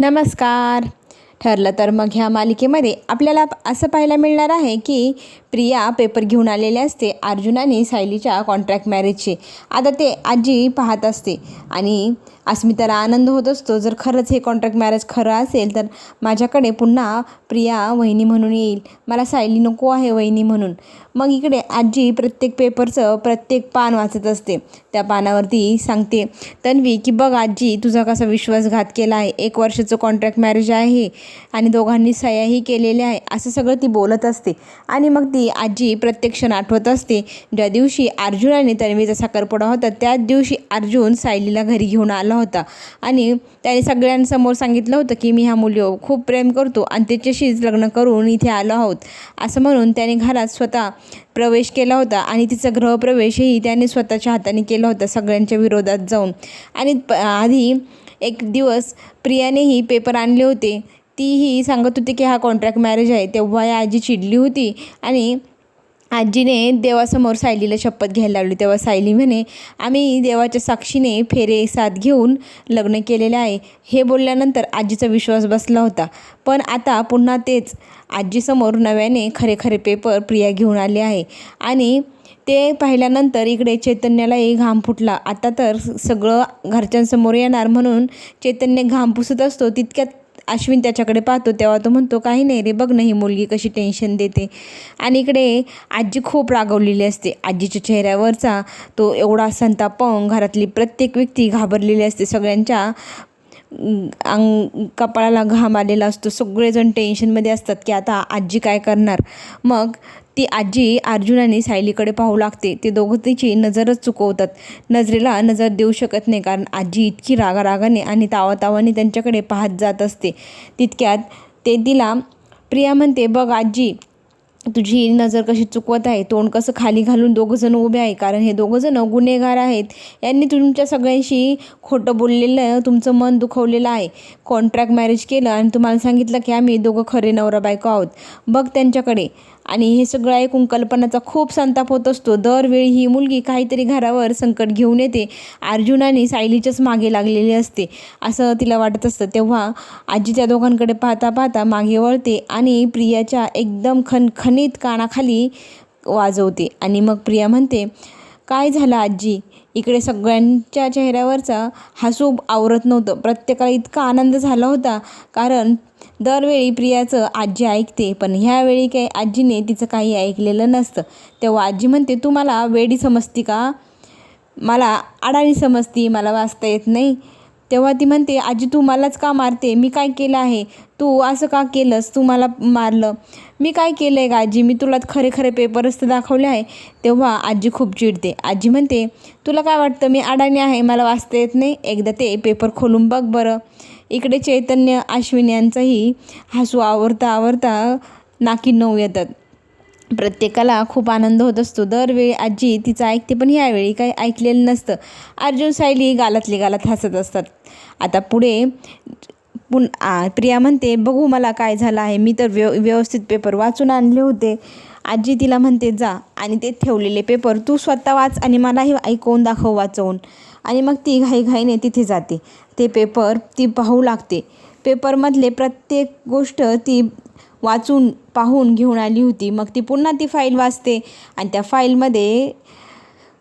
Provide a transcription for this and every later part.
नमस्कार. ठरलं तर मग ह्या मालिकेमध्ये आपल्याला असं पाहायला मिळणार आहे की प्रिया पेपर घेऊन आलेले असते अर्जुन आणि सायलीच्या कॉन्ट्रॅक्ट मॅरेजचे आता ते आजी पाहत असते आणि अस्मिताला आनंद होत असतो. जर खरंच हे कॉन्ट्रॅक्ट मॅरेज खरं असेल तर माझ्याकडे पुन्हा प्रिया वहिनी म्हणून येईल. मला सायली नको आहे वहिनी म्हणून. मग इकडे आजी प्रत्येक पेपरचं प्रत्येक पान वाचत असते. त्या पानावरती सांगते तन्वी की बघ आजी तुझा कसा विश्वासघात केला आहे. एक वर्षाचं कॉन्ट्रॅक्ट मॅरेज आहे आणि दोघांनी सह्याही केलेल्या आहे. असं सगळं ती बोलत असते. आणि मग ती आजी प्रत्येक क्षण आठवत असते ज्या दिवशी अर्जुन आणि तन्वीचा साखरपुडा होता त्याच दिवशी अर्जुन सायलीला घरी घेऊन आला होता. आणि त्याने सगळ्यांसमोर सांगितलं होतं की मी ह्या मुलीवर खूप प्रेम करतो आणि त्याच्याशीच लग्न करून इथे आलो आहोत. असं म्हणून त्याने घरात स्वतः प्रवेश केला होता आणि तिचा गृहप्रवेशही त्याने स्वतःच्या हाताने केला होता सगळ्यांच्या विरोधात जाऊन. आणि प आधी एक दिवस प्रियानेही पेपर आणले होते. तीही सांगत होती की हा कॉन्ट्रॅक्ट मॅरेज आहे. तेव्हा या आजी चिडली होती आणि आजीने देवासमोर सायलीला शपथ घ्यायला लावली. तेव्हा सायली म्हणे आम्ही देवाच्या साक्षीने फेरे साथ घेऊन लग्न केलेले आहे. हे बोलल्यानंतर आजीचा विश्वास बसला होता. पण आता पुन्हा तेच आजीसमोर नव्याने खरे खरे पेपर प्रिया घेऊन आले आहे. आणि ते पाहिल्यानंतर इकडे चैतन्यालाही घाम फुटला. आता तर सगळं घरच्यांसमोर येणार म्हणून चैतन्य घाम पुसत असतो तितक्यात अश्विन त्याच्याकडे पाहतो तेव्हा तो म्हणतो काही नाही रे बघ ना ही मुलगी कशी टेन्शन देते. आणि इकडे आजी खूप रागवलेली असते. आजीच्या चेहऱ्यावरचा तो एवढा संताप पाहून घरातली प्रत्येक व्यक्ती घाबरलेली असते. सगळ्यांच्या अंग कपाळाला घाम आलेला असतो. सगळेजण टेन्शनमध्ये असतात की आता आजी काय करणार? मग ती आजी अर्जुन आणि सायलीकडे पाहू लागते. ते दोघं तिची नजरच चुकवतात. नजरेला नजर देऊ शकत नाही कारण आजी इतकी रागारागाने आणि तावातावाने त्यांच्याकडे पाहत जात असते. तितक्यात ते तिला प्रिया म्हणते बघ आजी तुझी नजर कशी चुकवत आहे? तोंड कसं खाली घालून दोघंजण उभे आहे? कारण हे दोघंजण गुन्हेगार आहेत. यांनी तुमच्या सगळ्यांशी खोटं बोललेलं तुमचं मन दुखवलेलं आहे. कॉन्ट्रॅक्ट मॅरेज केलं आणि तुम्हाला सांगितलं की आम्ही दोघं खरे नवरा बायको आहोत. बघ त्यांच्याकडे. आणि हे सगळं ऐकून कल्पनाचा खूप संताप होत असतो. दरवेळी ही मुलगी काहीतरी घरावर संकट घेऊन येते. अर्जुनाने सायलीच्याच मागे लागलेली असते. असं तिला वाटत असतं. तेव्हा आजी त्या दोघांकडे पाहता पाहता मागे वळते आणि प्रियाच्या एकदम खणखणीत कानाखाली वाजवते. आणि मग प्रिया म्हणते काय झालं आजी? इकडे सगळ्यांच्या चेहऱ्यावरचा हसू आवरत नव्हतं. प्रत्येकाला इतका आनंद झाला होता. कारण दरवेळी प्रियाचं आजी ऐकते पण ह्यावेळी काही आजीने तिचं काही ऐकलेलं नसतं. तेव्हा आजी म्हणते तू मला वेडी समजती का? मला अडाणी समजती मला वाचता येत नाही. तेव्हा ती म्हणते आजी तू मलाच का मारते? मी काय केलं आहे? तू असं का केलंस? तू मला मारलं. मी काय केलं आहे का आजी? मी तुला खरे खरे पेपरच तर दाखवले आहे. तेव्हा आजी खूप चिडते. आजी म्हणते तुला काय वाटतं? मी अडाणी आहे? मला वाचता येत नाही? एकदा ते पेपर खोलून बघ बरं. इकडे चैतन्य अश्विन यांचाही हसू आवरता आवरता नाकी नऊ येतात. प्रत्येकाला खूप आनंद होत असतो. दरवेळी आजी तिचं ऐकते पण ह्यावेळी काही ऐकलेलं नसतं. अर्जुन सायली गालातले गालात हसत असतात. आता पुढे पुन प्रिया म्हणते बघू मला काय झालं आहे. मी तर व्यव व्यवस्थित पेपर वाचून आणले होते. आजी तिला म्हणते जा. आणि ते ठेवलेले पेपर तू स्वतः वाच आणि मलाही ऐकवून दाखव वाचवून. आणि मग ती घाईघाईने तिथे जाते. ते पेपर ती पाहू लागते. पेपरमधले प्रत्येक गोष्ट ती वाचून पाहून घेऊन आली होती. मग ती पुन्हा ती फाईल वाचते आणि त्या फाईलमध्ये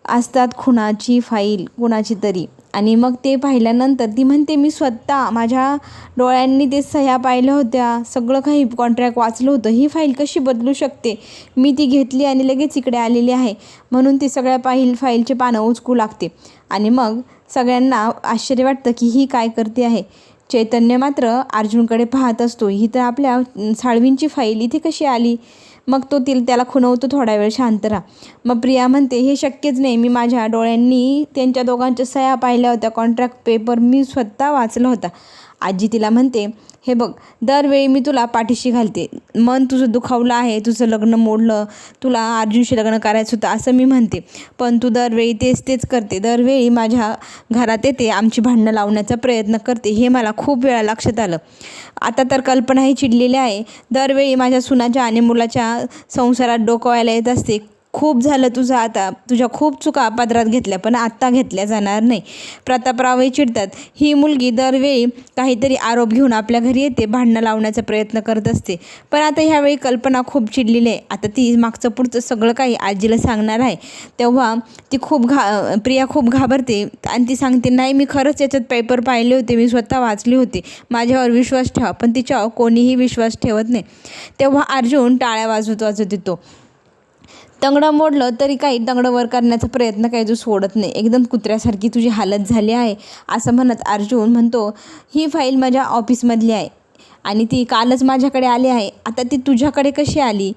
असतात खुणाची फाईल कुणाची तरी. आणि मग ते पाहिल्यानंतर ती म्हणते मी स्वतः माझ्या डोळ्यांनी ते सह्या पाहिल्या होत्या. सगळं काही कॉन्ट्रॅक्ट वाचलं होतं. ही फाईल कशी बदलू शकते? मी ती घेतली आणि लगेच इकडे आलेली आहे. म्हणून ती सगळ्या पाहिल फाईलचे पानं उचकू लागते. आणि मग सगळ्यांना आश्चर्य वाटतं की ही काय करते आहे. चैतन्य मात्र अर्जुनकडे पाहत असतो. ही तर आपल्या साळवींची फाईल इथे कशी आली? मग तो तिला त्याला खुणवतो थोडा वेळ शांत राहा. मग प्रिया म्हणते हे शक्यच नाही मी माझ्या डोळ्यांनी त्यांच्या दोघांच्या सह्या पाहिल्या होत्या. कॉन्ट्रॅक्ट पेपर मी स्वतः वाचला होता. आजी तिला म्हणते हे बघ दरवेळी मी तुला पाठीशी घालते. मन तुझं दुखावलं आहे तुझं लग्न मोडलं तुला अर्जुनशी लग्न करायचं होतं असं मी म्हणते. पण तू दरवेळी तेच तेच करते. दरवेळी माझ्या घरात येते आमची भांडणं लावण्याचा प्रयत्न करते. हे मला खूप वेळा लक्षात आलं. आता तर कल्पनाही चिडलेली आहे. दरवेळी माझ्या सुनाच्या आणि मुलाच्या संसारात डोकवायला येत असते. खूप झालं तुझं आता. तुझ्या खूप चुका पदरात घेतल्या पण आत्ता घेतल्या जाणार नाही. प्रतापरावही चिडतात. ही मुलगी दरवेळी काहीतरी आरोप घेऊन आपल्या घरी येते भांडणं लावण्याचा प्रयत्न करत असते. पण आता ह्यावेळी कल्पना खूप चिडलेली आहे. आता ती मागचं पुढचं सगळं काही आजीला सांगणार आहे. तेव्हा ती खूप घा प्रिया खूप घाबरते आणि ती सांगते नाही मी खरंच याच्यात पेपर पाहिले होते. मी स्वतः वाचले होते. माझ्यावर विश्वास ठेवा. पण तिच्यावर कोणीही विश्वास ठेवत नाही. तेव्हा अर्जुन टाळ्या वाजवत वाजवत येतो. तंगडं मोडलं तरी काही तंगडं वर करण्याचा प्रयत्न काही तू सोडत नाही. एकदम कुत्र्यासारखी तुझी हालत झाली आहे असं म्हणत अर्जुन म्हणतो ही फाईल माझ्या ऑफिसमधली आहे आणि ती कालच माझ्याकडे आली आहे. आता ती तुझ्याकडे कशी आली?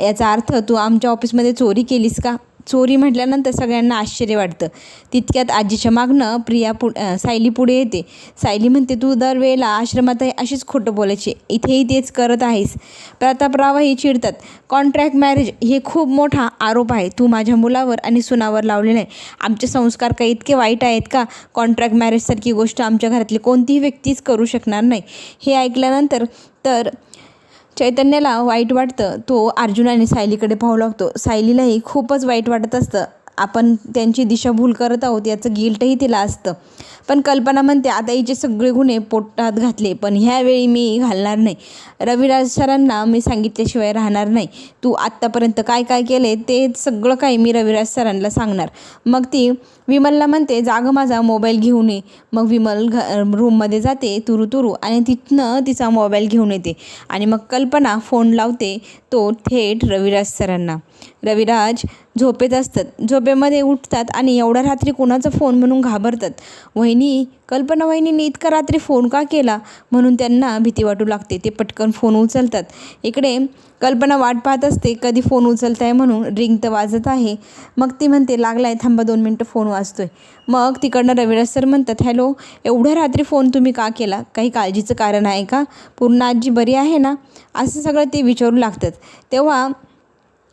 याचा अर्थ तू आमच्या ऑफिसमध्ये चोरी केलीस का? चोरी म्हटल्यानंतर सगळ्यांना आश्चर्य वाटतं. तितक्यात आजीच्या मागणं प्रिया पु सायली पुढे येते. सायली म्हणते तू दरवेळेला आश्रमात आहे अशीच खोटं बोलायची. इथेही तेच करत आहेस. प्रतापरावही चिडतात. कॉन्ट्रॅक्ट मॅरेज हे खूप मोठा आरोप आहे. तू माझ्या मुलावर आणि सुनावर लावलेला आहे. आमचे संस्कार काही इतके वाईट आहेत का? कॉन्ट्रॅक्ट मॅरेजसारखी गोष्ट आमच्या घरातली कोणतीही व्यक्तीच करू शकणार नाही. हे ऐकल्यानंतर तर चैतन्याला वाईट वाटतं. तो अर्जुन आणि सायलीकडे पाहू लागतो. सायलीलाही खूपच वाईट वाटत असतं. आपण त्यांची दिशाभूल करत आहोत याचं गिल्टही तिला असतं. पण कल्पना म्हणते आता हिचे सगळे गुन्हे पोटात घातले पण ह्यावेळी मी घालणार नाही. रविराज सरांना मी सांगितल्याशिवाय राहणार नाही. तू आत्तापर्यंत काय काय केले ते सगळं काही मी रविराज सरांना सांगणार. मग ती विमलला म्हणते जागं माझा मोबाईल घेऊन ये. मग विमल घ रूममध्ये जाते तुरू तुरू आणि तिथनं तिचा मोबाईल घेऊन येते. आणि मग कल्पना फोन लावते तो थेट रविराज सरांना. रविराज झोपेत असतात. झोपेमध्ये उठतात आणि एवढ्या रात्री कोणाचा फोन म्हणून घाबरतात. वहिनी कल्पना वहिनीने इतका रात्री फोन का केला? म्हणून त्यांना भीती वाटू लागते. ते पटकन फोन उचलतात. इकडे कल्पना वाट पाहत असते. कधी फोन उचलताय म्हणून रिंग तर वाजत आहे. मग ती म्हणते लागलाय थांबा दोन मिनटं फोन वाजतोय. मग तिकडनं रविराज सर म्हणतात हॅलो एवढ्या रात्री फोन तुम्ही का केला? काही काळजीचं कारण आहे का? पूर्ण आजी बरी आहे ना? असं सगळं ते विचारू लागतात. तेव्हा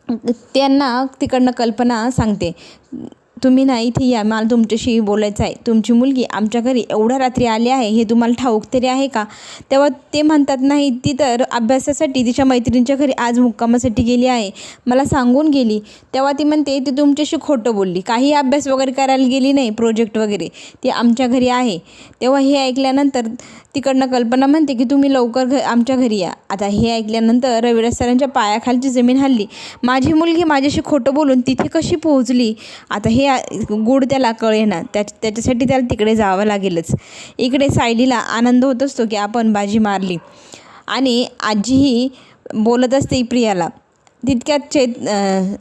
त्यांना तिकडनं कल्पना सांगते. तुम्ही ना इथे या मला तुमच्याशी बोलायचं आहे. तुमची मुलगी आमच्या घरी एवढ्या रात्री आली आहे हे तुम्हाला ठाऊक तरी आहे का? तेव्हा ते म्हणतात नाही ती तर अभ्यासासाठी तिच्या मैत्रिणीच्या घरी आज मुक्कामासाठी गेली आहे. मला सांगून गेली. तेव्हा ती म्हणते ती तुमच्याशी खोटं बोलली. काही अभ्यास वगैरे करायला गेली नाही प्रोजेक्ट वगैरे. ती आमच्या घरी आहे. तेव्हा हे ऐकल्यानंतर तिकडनं कल्पना म्हणते की तुम्ही लवकर घ आमच्या घरी या. आता हे ऐकल्यानंतर रविराज सरांच्या पायाखालची जमीन हल्ली. माझी मुलगी माझ्याशी खोटं बोलून तिथे कशी पोहोचली? आता हे त्या गुड त्याला कळेना त्या त्याच्यासाठी त्याला तिकडे जावं लागेलच. इकडे सायलीला आनंद होत असतो की आपण बाजी मारली. आणि आजीही बोलत असते प्रियाला. तितक्यात चेत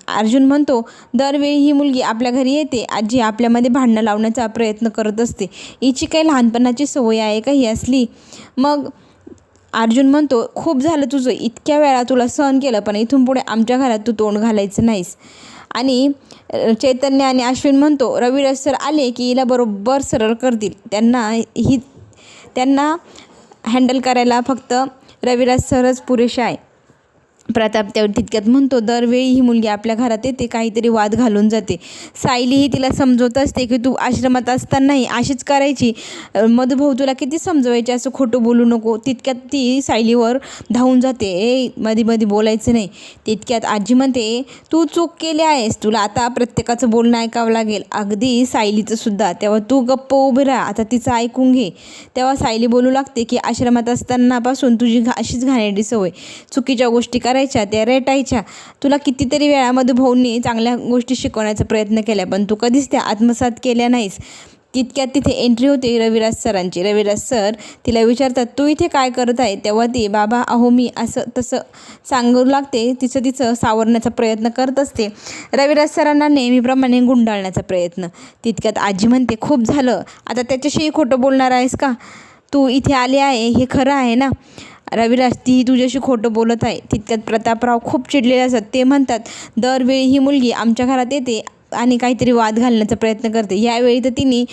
अर्जुन म्हणतो दरवेळी ही मुलगी आपल्या घरी येते. आजी आपल्यामध्ये भांडणं लावण्याचा प्रयत्न करत असते. हिची काही लहानपणाची सवय आहे का ही असली? मग अर्जुन म्हणतो खूप झालं तुझं. इतक्या वेळा तुला सहन केलं पण इथून पुढे आमच्या घरात तू तोंड घालायचं नाहीस. आणि चैतन्य आणि अश्विन म्हणतो रविराज सर आले की हिला बरोबर सरळ करतील. त्यांना ही त्यांना हँडल करायला फक्त रविराज सरच पुरेसे आहे. प्रताप त्या तितक्यात म्हणतो दरवेळी ही मुलगी आपल्या घरात येते काहीतरी वाद घालून जाते. सायली ही तिला समजवत असते की तू आश्रमात असतानाही अशीच करायची. मधुभाऊ तुला किती समजवायचे असं खोटं बोलू नको. तितक्यात ती सायलीवर धावून जाते. ए मध्ये मध्ये बोलायचं नाही. तितक्यात आजी म्हणते तू चूक केली आहेस. तुला आता प्रत्येकाचं बोलणं ऐकावं लागेल. अगदी सायलीचं सुद्धा. तेव्हा तू गप्प उभी राहा. आता तिचं ऐकून घे. तेव्हा सायली बोलू लागते की आश्रमात असतानापासून तुझी घा अशीच घाणेरडी सवय. चुकीच्या गोष्टी करायच्या त्या रेटायच्या. तुला कितीतरी वेळा मधुभाऊंनी चांगल्या गोष्टी शिकवण्याचा प्रयत्न केला पण तू कधीच त्या आत्मसात केल्या नाहीस. तितक्यात तिथे एंट्री होते रविराज सरांची. रविराज सर तिला विचारतात तू इथे काय करत आहे? तेव्हा ती बाबा अहो मी असं तसं सांगू लागते. तिचं तिचं सावरण्याचा प्रयत्न करत असते. रविराज सरांना नेहमीप्रमाणे गुंडाळण्याचा प्रयत्न. तितक्यात आजी म्हणते खूप झालं. आता त्याच्याशी खोटं बोलणार आहेस का? तू इथे आले आहे हे खरं आहे ना? रविराज ती तुझ्याशी खोटं बोलत आहे. तितक्यात प्रतापराव खूप चिडलेले असतात ते म्हणतात दरवेळी ही मुलगी आमच्या घरात येते आणि काहीतरी वाद घालण्याचा प्रयत्न करते. यावेळी तर तिने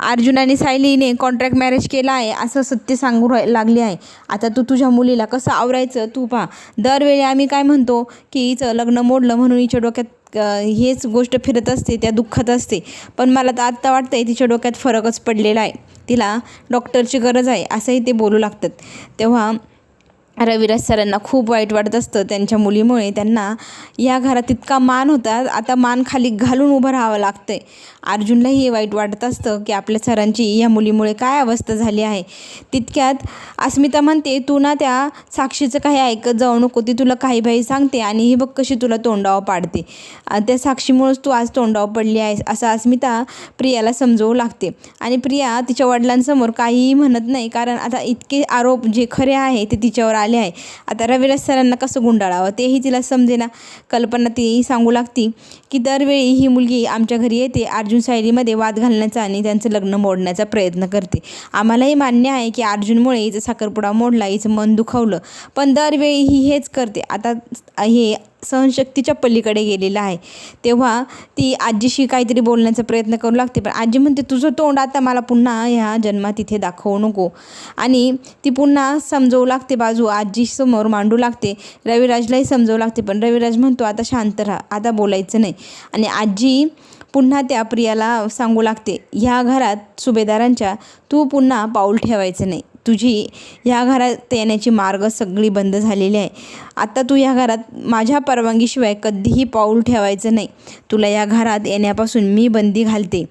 अर्जुन आणि सायलीने कॉन्ट्रॅक्ट मॅरेज केला आहे असं सत्य सांगू राह- लागले आहे. आता तू तुझ्या मुलीला कसं आवरायचं? तू पहा. दरवेळी आम्ही काय म्हणतो? की हिचं लग्न मोडलं म्हणून हिच्या डोक्यात हेच गोष्ट फिरत असते त्या दुःखात असते. पण मला तर आत्ता वाटतं आहे तिच्या डोक्यात फरकच पडलेला आहे. तिला डॉक्टरची गरज आहे असंही ते बोलू लागतात. तेव्हा रविराज सरांना खूप वाईट वाटत असतं त्यांच्या मुलीमुळे. त्यांना या घरात इतका मान होता आता मान खाली घालून उभं राहावं लागतंय. अर्जुनलाही हे वाईट वाटत असतं की आपल्या सरांची या मुलीमुळे काय अवस्था झाली आहे. तितक्यात अस्मिता म्हणते तू ना त्या साक्षीचं काही ऐकत जाऊ नको ती तुला काही बाई सांगते आणि ही बघ कशी तुला तोंडावं पाडते. त्या साक्षीमुळंच तू आज तोंडावं पडली आहेस असं अस्मिता प्रियाला समजवू लागते. आणि प्रिया तिच्या वडिलांसमोर काहीही म्हणत नाही कारण आता इतके आरोप जे खरे आहे ते तिच्यावर आले आहे. आता रविराज सरांना कसं गुंडाळावं? तेही तिला समजेना. कल्पना ती सांगू लागती. की दरवेळी ही मुलगी आमच्या घरी येते अर्जुन सायलीमध्ये वाद घालण्याचा आणि त्यांचं लग्न मोडण्याचा प्रयत्न करते. आम्हालाही मान्य आहे की अर्जुनमुळे हिचं साखरपुडा मोडला हिचं मन दुखावलं पण दरवेळी ही हेच करते. आता हे सहनशक्तीच्या पलीकडे गेलेलं आहे. तेव्हा ती आजीशी काहीतरी बोलण्याचा प्रयत्न करू लागते पण आजी म्हणते तुझं तोंड आता मला पुन्हा ह्या जन्मात तिथे दाखवू नको. आणि ती पुन्हा समजवू लागते बाजू आजी समोर मांडू लागते. रविराजलाही समजवू लागते पण रविराज म्हणतो आता शांत राहा आता बोलायचं नाही. आणि आजी पुन्हा त्या प्रियाला सांगू लागते ह्या घरात सुभेदारांच्या तू पुन्हा पाऊल ठेवायचं नाही. तुझी ह्या घरात येण्याची मार्ग सगळी बंद झालेली आहे. आता तू ह्या घरात माझ्या परवानगीशिवाय कधीही पाऊल ठेवायचं नाही. तुला या घरात येण्यापासून मी बंदी घालते.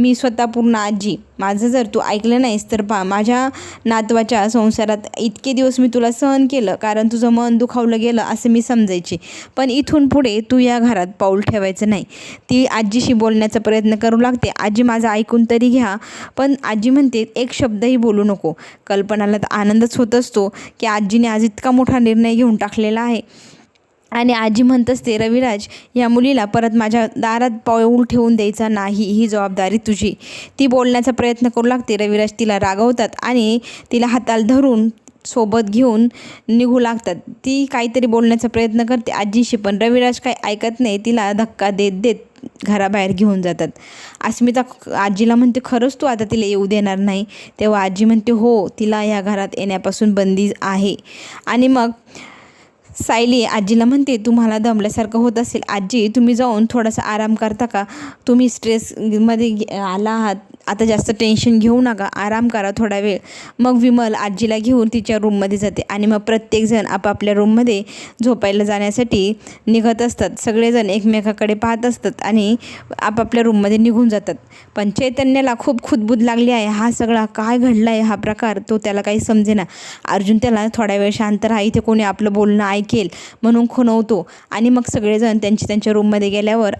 मी स्वतः पूर्ण आजी. माझं जर तू ऐकलं नाहीस तर पा माझ्या नातवाच्या संसारात इतके दिवस मी तुला सहन केलं कारण तुझं मन दुखावलं गेलं असं मी समजायचे. पण इथून पुढे तू या घरात पाऊल ठेवायचं नाही. ती आजीशी बोलण्याचा प्रयत्न करू लागते. आजी माझं ऐकून तरी घ्या. पण आजी म्हणते एक शब्दही बोलू नको. कल्पनाला तर आनंदच होत असतो की आजीने आज इतका मोठा निर्णय घेऊन टाकलेला आहे. आणि आजी म्हणत असते रविराज या मुलीला परत माझ्या दारात पाऊल ठेवून द्यायचा नाही ही जबाबदारी तुझी. ती बोलण्याचा प्रयत्न करू लागते. रविराज तिला रागवतात आणि तिला हाताला धरून सोबत घेऊन निघू लागतात. ती काहीतरी बोलण्याचा प्रयत्न करते आजीशी पण रविराज काही ऐकत नाही. तिला धक्का देत देत घराबाहेर घेऊन जातात. अस्मिता आजीला म्हणते खरंच तू आता तिला येऊ देणार नाही. तेव्हा आजी म्हणते हो तिला या घरात येण्यापासून बंदी आहे. आणि मग सायली आजीला म्हणते तुम्हाला दमल्यासारखं होत असेल. आजी तुम्ही जाऊन थोडासा आराम करता का? तुम्ही स्ट्रेसमध्ये आला आहात. आता जास्त टेन्शन घेऊ नका. आराम करा थोडा वेळ. मग विमल आजीला घेऊन तिच्या रूममध्ये जाते आणि मग प्रत्येकजण आपापल्या रूममध्ये झोपायला जाण्यासाठी निघत असतात. सगळेजण एकमेकाकडे पाहत असतात आणि आपापल्या रूममध्ये निघून जातात. पण चैतन्याला खूप खुदबुद लागली आहे. हा सगळा काय घडला आहे हा प्रकार तो त्याला काही समजेना. अर्जुन त्याला थोडा वेळ शांत राहा. इथे कोणी आपलं बोलणं ऐक ऐकेल म्हणून खुणवतो. आणि मग सगळेजण त्यांची त्यांच्या रूममध्ये गेल्यावर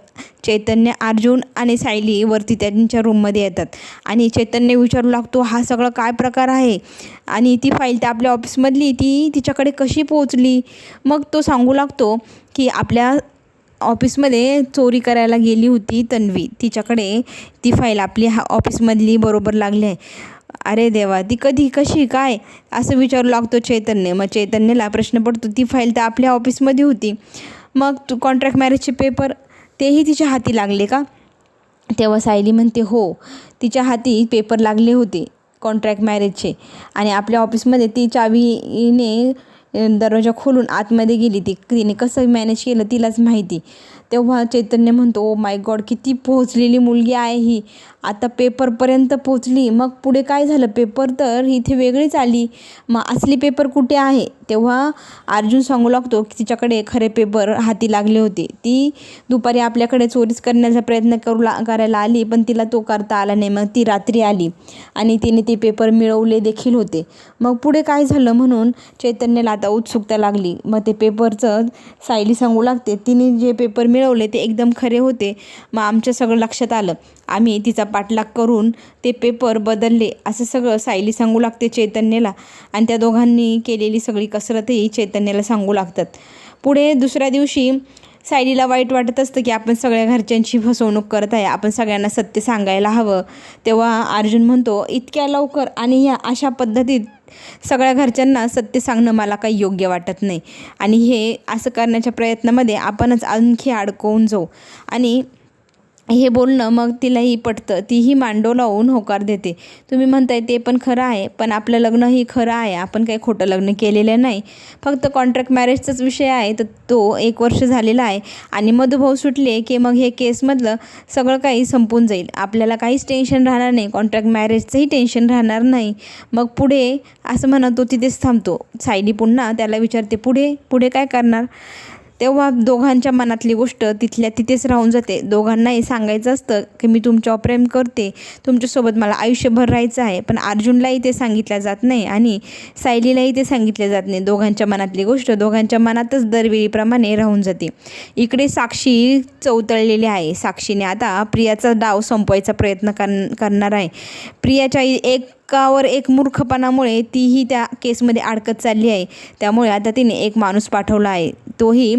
चैतन्य अर्जुन आणि सायली वरती त्यांच्या रूममध्ये येतात. आणि चैतन्य विचारू लागतो हा सगळा काय प्रकार आहे? आणि ती फाईल त्या आपल्या ऑफिसमधली ती तिच्याकडे कशी पोहोचली? मग तो सांगू लागतो की आपल्या ऑफिसमध्ये चोरी करायला गेली होती तन्वी. तिच्याकडे ती फाईल आपली हा ऑफिसमधली बरोबर लागली आहे. अरे देवा ती कधी कशी काय? असं विचारू लागतो चैतन्य. मग चैतन्यला प्रश्न पडतो ती फाईल तर आपल्या ऑफिसमध्ये होती. मग तू कॉन्ट्रॅक्ट मॅरेजचे पेपर तेही तिच्या हाती लागले का? तेव्हा सायली म्हणते हो तिच्या हाती पेपर लागले होते कॉन्ट्रॅक्ट मॅरेजचे आणि आपल्या ऑफिसमध्ये ती चावीने दरवाजा खोलून आतमध्ये गेली ती. तिने कसं मॅनेज केलं तिलाच माहिती. तेव्हा चैतन्य म्हणतो ओ माय गॉड किती पोहोचलेली मुलगी आहे ही. आता पेपरपर्यंत पोचली मग पुढे काय झालं? पेपर तर इथे वेगळीच आली. मग असली पेपर कुठे आहे? तेव्हा अर्जुन सांगू लागतो की तिच्याकडे खरे पेपर हाती लागले होते. ती दुपारी आपल्याकडे चोरीच करण्याचा प्रयत्न करू ला करायला आली पण तिला तो करता आला नाही. मग ती रात्री आली आणि तिने ते पेपर मिळवले देखील होते. मग पुढे काय झालं म्हणून चैतन्याला आता उत्सुकता लागली. मग ते पेपरचं सायली सांगू लागते तिने जे पेपर मिळवले ते एकदम खरे होते. मग आमच्या सगळं लक्षात आलं. आम्ही तिचा पाठलाग करून ते पेपर बदलले असं सगळं सायली सांगू लागते चैतन्याला. आणि त्या दोघांनी केलेली सगळी कसरतही चैतन्याला सांगू लागतात. पुढे दुसऱ्या दिवशी सायलीला वाईट वाटत असतं की आपण सगळ्या घरच्यांची फसवणूक करत आहे. आपण सगळ्यांना सत्य सांगायला हवं. तेव्हा अर्जुन म्हणतो इतक्या लवकर आणि ह्या अशा पद्धतीत सगळ्या घरच्यांना सत्य सांगणं मला काही योग्य वाटत नाही. आणि हे असं करण्याच्या प्रयत्नामध्ये आपणच आणखी अडकवून जाऊ. आणि हे बोलणं मग तिलाही पटतं. तीही मांडो लावून होकार देते. तुम्ही म्हणताय ते पण खरं आहे पण आपलं लग्नही खरं आहे. आपण काही खोटं लग्न केलेलं नाही. फक्त कॉन्ट्रॅक्ट मॅरेजचाच विषय आहे तर तो एक वर्ष झालेला आहे. आणि मधुभाऊ सुटले की मग हे केसमधलं सगळं काही संपून जाईल. आपल्याला काहीच टेन्शन राहणार नाही. कॉन्ट्रॅक्ट मॅरेजचंही टेन्शन राहणार नाही. मग पुढे असं म्हणत तो तिथेच थांबतो. सायली पुन्हा त्याला विचारते पुढे पुढे काय करणार? तेव्हा दोघांच्या मनातली गोष्ट तिथल्या तिथेच राहून जाते. दोघांनाही सांगायचं असतं की मी तुमच्यावर प्रेम करते तुमच्यासोबत मला आयुष्यभर राहायचं आहे पण अर्जुनलाही ते सांगितलं जात नाही आणि सायलीलाही ते सांगितले जात नाही. दोघांच्या मनातली गोष्ट दोघांच्या मनातच दरवेळीप्रमाणे राहून जाते. इकडे साक्षी चौतळलेली आहे. साक्षीने आता प्रियाचा डाव संपवायचा प्रयत्न कर करणार आहे. प्रियाच्या एकावर एक मूर्खपणामुळे तीही त्या केसमध्ये अडकत चालली आहे. त्यामुळे आता तिने एक माणूस पाठवला आहे. तोही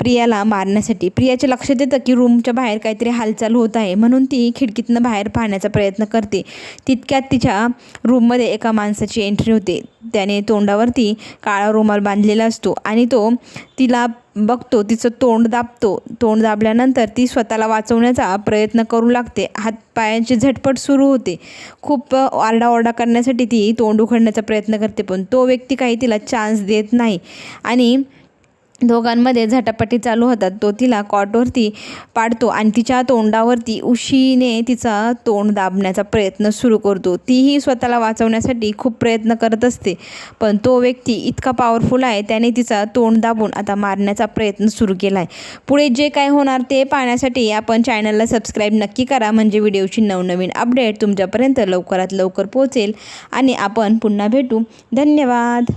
प्रियाला मारण्यासाठी. प्रियाचे लक्ष देतं की रूमच्या बाहेर काहीतरी हालचाल होत आहे. म्हणून ती खिडकीतनं बाहेर पाहण्याचा प्रयत्न करते. तितक्यात तिच्या रूममध्ये एका माणसाची एंट्री होते. त्याने तोंडावरती काळा रुमाल बांधलेला असतो आणि तो तिला बघतो. तिचं तोंड दाबतो. तोंड दाबल्यानंतर ती स्वतःला वाचवण्याचा प्रयत्न करू लागते. हातपायांची झटपट सुरू होते. खूप आरडाओरडा करण्यासाठी ती तोंड उघडण्याचा प्रयत्न करते पण तो व्यक्ती काही तिला चान्स देत नाही. आणि दोघांमध्ये झटापटी चालू होतात. तो तिला कॉटवरती पाडतो आणि तिच्या तोंडावरती उशीने तिचा तोंड दाबण्याचा प्रयत्न सुरू करतो. तीही स्वतःला वाचवण्यासाठी खूप प्रयत्न करत असते पण तो व्यक्ती इतका पॉवरफुल आहे त्याने तिचा तोंड दाबून आता मारण्याचा प्रयत्न सुरू केला आहे पुढे जे काय होणार ते पाहण्यासाठी आपण चॅनलला सबस्क्राईब नक्की करा म्हणजे व्हिडिओची नवनवीन अपडेट तुमच्यापर्यंत लवकरात लवकर पोहोचेल. आणि आपण पुन्हा भेटू. धन्यवाद!